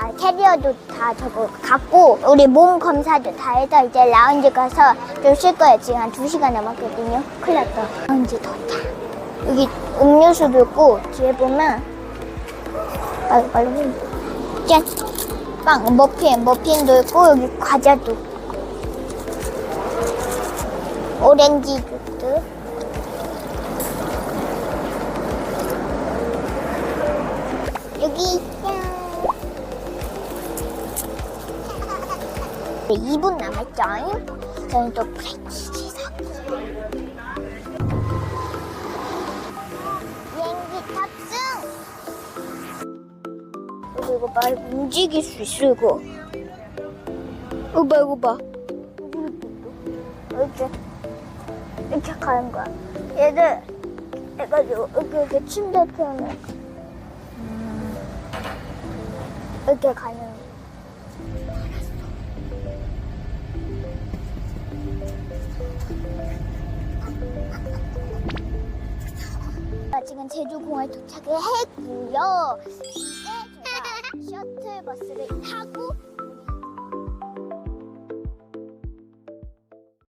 아, 캐리어도 다 저거 갖고 우리 몸 검사도 다 해서 이제 라운지 가서 좀 쉴 거예요. 지금 한 2시간 남았거든요. 큰일 났다. 라운지 도착. 여기 음료수도 있고 뒤에 보면 빨리 빨리. 짠! 빵, 머핀, 머핀도 있고 여기 과자도 오렌지 주스 여기 짠! 2분 남았죠? 저는 또 브레이크에서 비행기 탑승! 이거 말 움직일 수 있어 이거 이거 봐 이거 봐. 이렇게 이렇게 가는 거야. 얘들 해가지고 이렇게 이렇게 침대 펴면 이렇게 가는 거야 지금 제주공항에 도착을 했고요.